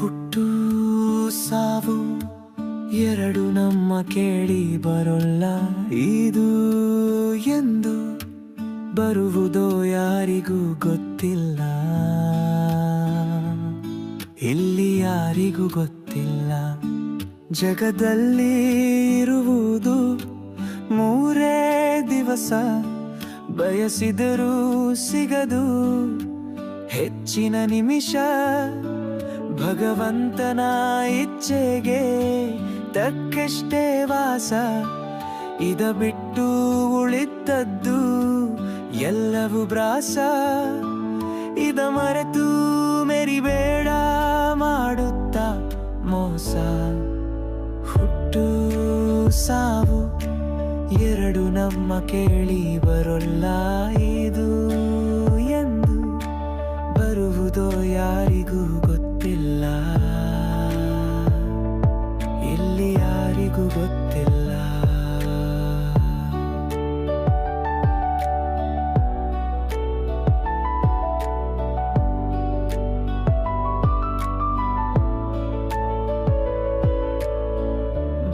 ಹುಟ್ಟು ಸಾವು ಎರಡು ನಮ್ಮ ಕೇಳಿ ಬರೋಲ್ಲ. ಇದು ಎಂದು ಬರುವುದೋ ಯಾರಿಗೂ ಗೊತ್ತಿಲ್ಲ. ಇಲ್ಲಿ ಯಾರಿಗೂ ಗೊತ್ತಿಲ್ಲ. ಜಗದಲ್ಲಿ ಇರುವುದು ಮೂರೇ ದಿವಸ. ಬಯಸಿದರೂ ಸಿಗದು ಹೆಚ್ಚಿನ ನಿಮಿಷ ಭಗವಂತನ ಇಚ್ಛೆಗೆ ತಕ್ಕಷ್ಟೇ ವಾಸ. ಇದ ಬಿಟ್ಟು ಉಳಿತದ್ದು ಎಲ್ಲವೂ ಬ್ರಾಸ. ಇದ ಮರೆತು ಮೆರಿಬೇಡ ಮಾಡುತ್ತ ಮೋಸ. ಹುಟ್ಟು ಸಾವು ಎರಡು ನಮ್ಮ ಕೇಳಿ ಬರೋಲ್ಲ ಇದು. ಎಂದು ಬರುವುದೋ ಯಾರಿಗೂ ಗೊತ್ತಿಲ್ಲ.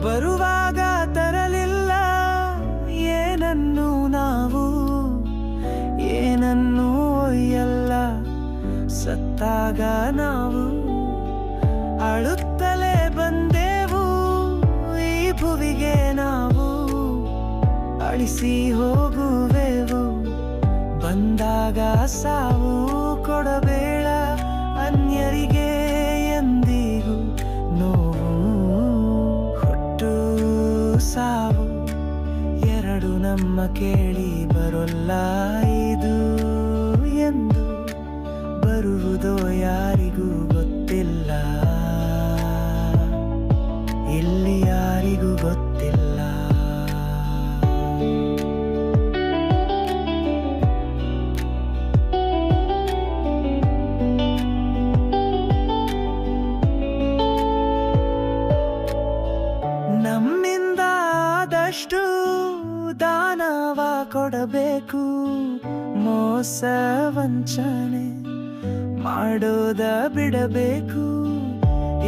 ಬರುವಾಗ ತರಲಿಲ್ಲ ಏನನ್ನು ನಾವು? ಏನನ್ನು ಒಯ್ಯಲ್ಲ? ಸತ್ತಾಗ ನಾವು ಅಳುತ್ತಲೇ ಅಳಿಸಿ ಹೋಗುವೆವು. ಬಂದಾಗ ಸಾವು ಕೊಡಬೇಡ ಅನ್ಯರಿಗೆ ಎಂದಿಗೂ. ನೋವು ಹುಟ್ಟು ಸಾವು. ಎರಡು ನಮ್ಮ ಕೇಳಿ ಬರೋಲ್ಲ ದಾನವ ಕೊಡಬೇಕು. ಮೋಸ ವಂಚನೆ ಮಾಡೋದ ಬಿಡಬೇಕು.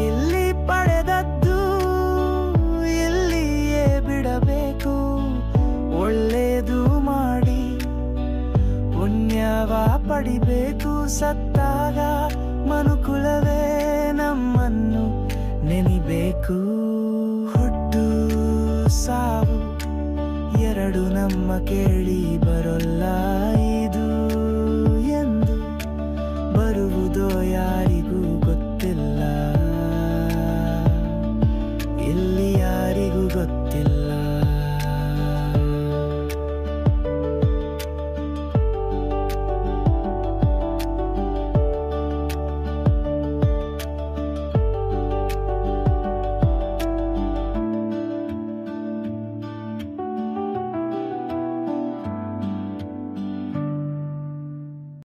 ಇಲ್ಲಿ ಪಡೆದದ್ದು ಇಲ್ಲಿಯೇ ಬಿಡಬೇಕು. ಒಳ್ಳೇದು ಮಾಡಿ ಪುಣ್ಯವ ಪಡಿಬೇಕು. ಸತ್ತಾಗ ಮನುಕುಲವೇ ನಮ್ಮನ್ನು ನೆನಿಬೇಕು. ಹುಟ್ಟು ಸಾವು ನಡು ನಮ್ಮ ಕೇಳಿ ಬರೋಲ್ಲ.